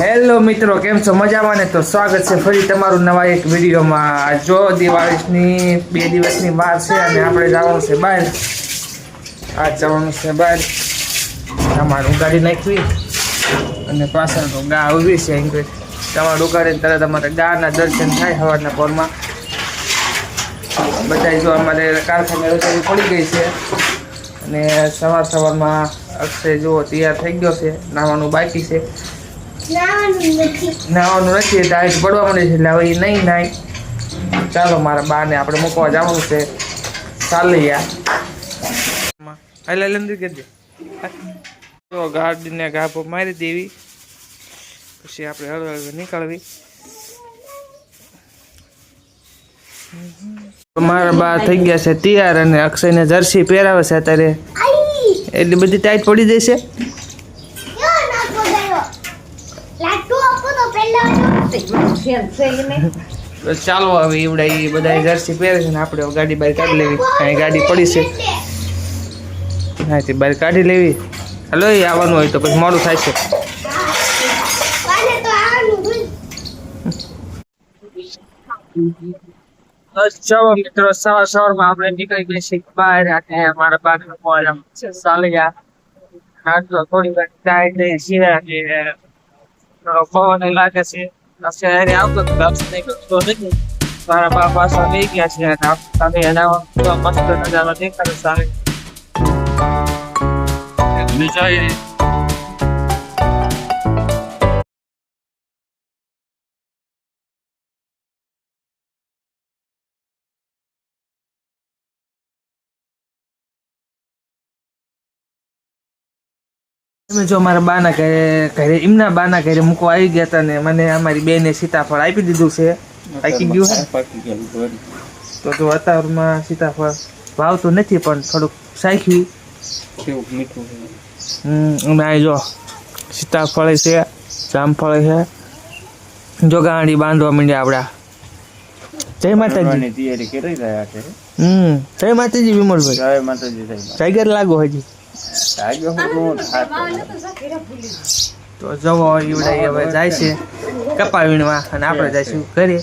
Hello મિત્રો, કેમ છો? મજામાં ને? તો સ્વાગત છે ફરી તમારું નવા એક વિડીયોમાં. જો દિવાળીની, બે દિવસની વાર છે અને આપણે જવાનું છે બહાર. આ જવાનું છે બહાર. તમારું ઉગાડી નાખવી અને પાછળ તો ગા ઊભી છે એમ કે તમારું ઉગાડીને તરત અમારે ગાના દર્શન થાય સવારના પોરમાં. બધા જો અમારે કારખાને રજાઈ પડી ગઈ છે અને સવાર સવારમાં અક્ષય જુઓ, તૈયાર થઈ ગયો છે, નાવાનું બાકી છે. નાવાનું નથી ડાયટ પડવા માંડે છે એટલે હવે એ નહીં નાય. ચાલો મારા બાને આપણે મૂકવા જવાનું છે. ચાલૈયા હાલે લંદી કરજે તો ગાડીને ગાભો મારી દેવી. પછી આપણે હળવે હળવે નીકળવી. મારા બા થઈ ગયા છે તૈયાર અને અક્ષયને જર્સી પહેરાવે છે અત્યારે. એટલી બધી ટાઈટ પડી જશે? તો ચાલો હવે એવડા એ બધા જર્સી પહેરે છે ને આપણે ગાડી બહાર કાઢી લેવી. અહીં ગાડી પડી છે. હા તે બહાર કાઢી લેવી. હલો, એ આવવાનું હોય તો પછી મોડું થાય છે. ચાલો મિત્રો, સવાર સવારમાં આપણે નીકળી ગયા છીએ બહાર અને મારા મોજ ચાલી ગયા નાસ્તો થોડી વાર ચાય અને થોડો પવન લાગે છે. શહેરે આવતો તો નથી. મારા બા પાછા લઈ ગયા છે તમે એના મસ્ત નજારો દેખાડો સારી તમે જો મારા બાના ઘરે ઘરે એમના બાના ઘરે મૂકવા આવી ગયા હતા ને મને અમારી બેને સીતાફળ આપી દીધું છે. પાકી ગયું છે તો તો વાતાવરણમાં સીતાફળ ભાવતું નથી પણ થોડુંક સાખ્યું હમ આ જો સીતાફળ છે જામફળ છે. જો ગાંડી બાંધવા માંડ્યા આપડા જય માતાજી. તૈયારી કરી રહ્યા છે. હમ જય માતાજી વિમલભાઈ. જય માતાજી જય ઘર લાગો હજી. આજે હું તો જવો ઈવડે હવે જાય છે કપા વીણવા અને આપણે જઈશું ઘરે.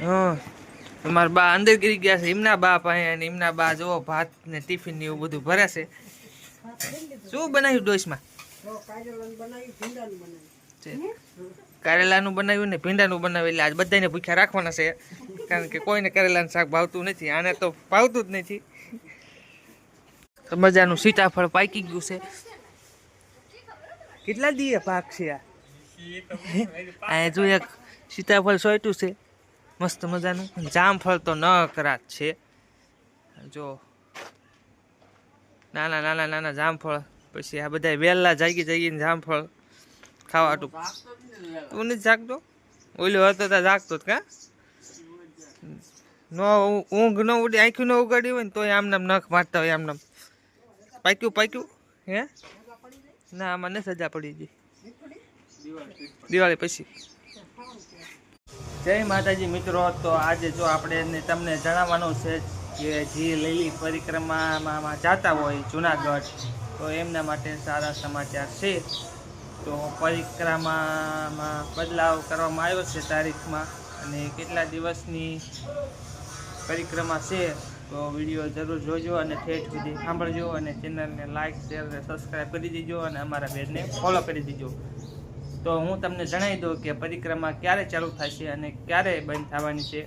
હં બા અંદર ગીરી ગયા છે. એમના બા પાસે અને એમના બા જુઓ ભાત ને ટિફિન ને એવું બધું ભરે છે. શું બનાવ્યું ડોશમાં. કારેલાનું બનાવ્યું ને ભીંડાનું બનાવ્યું એટલે આજ બધાને ભૂખ્યા રાખવાના છે. કારણ કે કોઈને કારેલાનું શાક ભાવતું નથી આને તો ભાવતું જ નથી. તો મજાનું સીતાફળ પાકી ગયું છે. કેટલા દીએ પાક છે આ? આ જો એક સીતાફળ સોયટું છે. મસ્ત મજાનું. જામફળ તો ન કરાત છે. જો નાના નાના નાના જામફળ, પછી આ બધા વેલા જાગી જાગીને જામફળ ખાવા ટૂંક તું નથી જાગતો? ઓલો હતો ત્યાં જાગતો કા? નો ઊંઘ ન ઉડી, આંખી ન ઉગાડી હોય ને તોય આમ નામ નખ મારતા હોય આમ નામ પાક્યું પાક્યું? હે? ના, આમાં નથી સજા પડી ગઈ. દિવાળી પછી. જય માતાજી મિત્રો, તો આજે જો આપણે તમને જણાવવાનું છે કે જે લીલી પરિક્રમામાં જતા હોય જુનાગઢ, તો એમના માટે સારા સમાચાર છે. તો પરિક્રમામાં બદલાવ કરવામાં આવ્યો છે તારીખમાં અને કેટલા દિવસની પરિક્રમા છે તો વીડિયો જરૂર જોજો અને ઠેઠ સુધી સાંભળજો અને ચેનલને લાઇક શેર અને સબસ્ક્રાઈબ કરી દેજો અને અમારા પેજને ફોલો કરી દેજો. તો હું તમને જણાવી દઉં કે પરિક્રમા ક્યારે ચાલુ થશે અને ક્યારે બંધ થવાની છે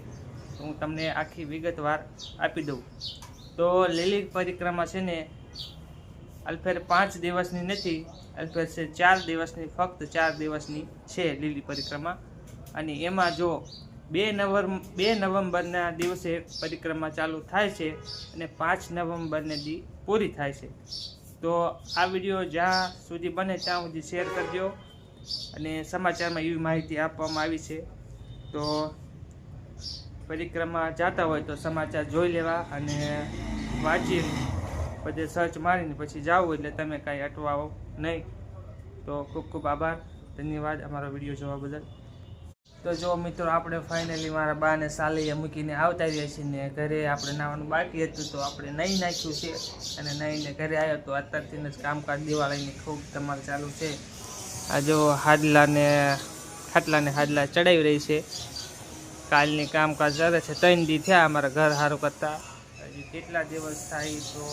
હું તમને આખી વિગતવાર આપી દઉં. તો લીલી પરિક્રમા છે ને અલ્ફેર પાંચ દિવસની નથી અલ્ફેર છે ચાર દિવસની, ફક્ત ચાર દિવસની છે લીલી પરિક્રમા. અને એમાં જો બે નવેમ્બર બે નવેમ્બરના દિવસે પરિક્રમા ચાલુ થાય છે અને પાંચ નવેમ્બરને દી પૂરી થાય છે. તો આ વીડિયો જ્યાં સુધી બને ત્યાં સુધી શેર કરજો અને સમાચારમાં એવી માહિતી આપવામાં આવી છે. તો પરિક્રમા જતા હોય તો સમાચાર જોઈ લેવા અને વાંચીને બધે સર્ચ મારીને પછી જાઓ એટલે તમે કાંઈ અટવાઓ નહીં. તો ખૂબ ખૂબ આભાર. ધન્યવાદ અમારો વીડિયો જોવા બદલ. તો જો મિત્રો, આપણે ફાઇનલી મારા બાને સાલીએ મૂકીને આવતા રહ્યા છીએ ને ઘરે આપણે નાવાનું બાકી હતું તો આપણે નહીં નાખ્યું છે અને નહીંને ઘરે આવ્યો તો અત્યારથી જ કામકાજ દિવાળીની ખૂબ ધમાલ ચાલુ છે. આ જો હાડલાને ખાટલાને હાડલા ચડાવી રહી છે. કાલની કામકાજ ચાલે છે. ત્રણ દી થયા અમારા ઘર સારું કરતા. હજી કેટલા દિવસ થાય તો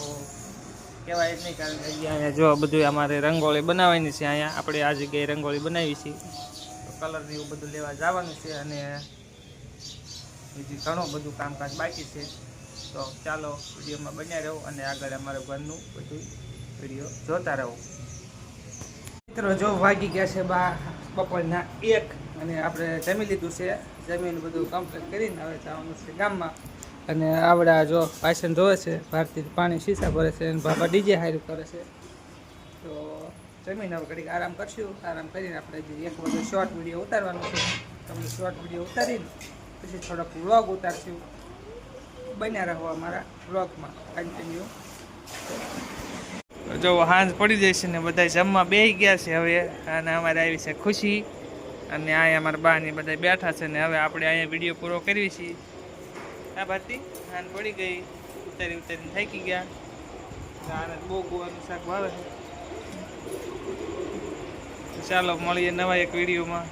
કહેવાય જ નહીં, કારણ કે અહીંયા જો બધું અમારે રંગોળી બનાવવાની છે. અહીંયા આપણે આ જગ્યાએ રંગોળી બનાવી છે. તો કલર ને એવું બધું લેવા જવાનું છે અને બીજું ઘણું બધું કામકાજ બાકી છે. તો ચાલો વિડીયોમાં બન્યા રહો અને આગળ અમારા ઘરનું બધું વીડિયો જોતા રહો. મિત્રો જો વાગી ગયા છે બા બપોરના એક અને આપણે જમી લીધું છે. જમીન બધું કમ્પ્લીટ કરીને હવે જવાનું છે ગામમાં. અને આવડા જો પાયસન ધોવે છે ભારતી પાણી શીશા ભરે છે અને બાબા ડીજે હાયર કરે છે. તો જમીન હવે ઘડીક આરામ કરશું. આરામ કરીને આપણે એક વખત શોર્ટ વીડિયો ઉતારવાનો છે. તમને શોર્ટ વીડિયો ઉતારીને પછી થોડોક વ્લોગ ઉતારશું. બન્યા રહો અમારા વ્લોગમાં કન્ટિન્યુ જો હાંજ પડી જાય છે ને બધા જમવા બેસી ગયા છે હવે. અને અમારે આવી છે ખુશી. અને અહીંયા અમારા બા ને બધા બેઠા છે ને હવે આપણે અહીંયા વીડિયો પૂરો કરીએ છીએ. હા ભારતી હાંજ પડી ગઈ. ઉતારી ઉતારીને થાકી ગયા. આને બહુ ગોવાનું શાક ભાવે છે. ચાલો મળીએ નવા એક વિડીયોમાં.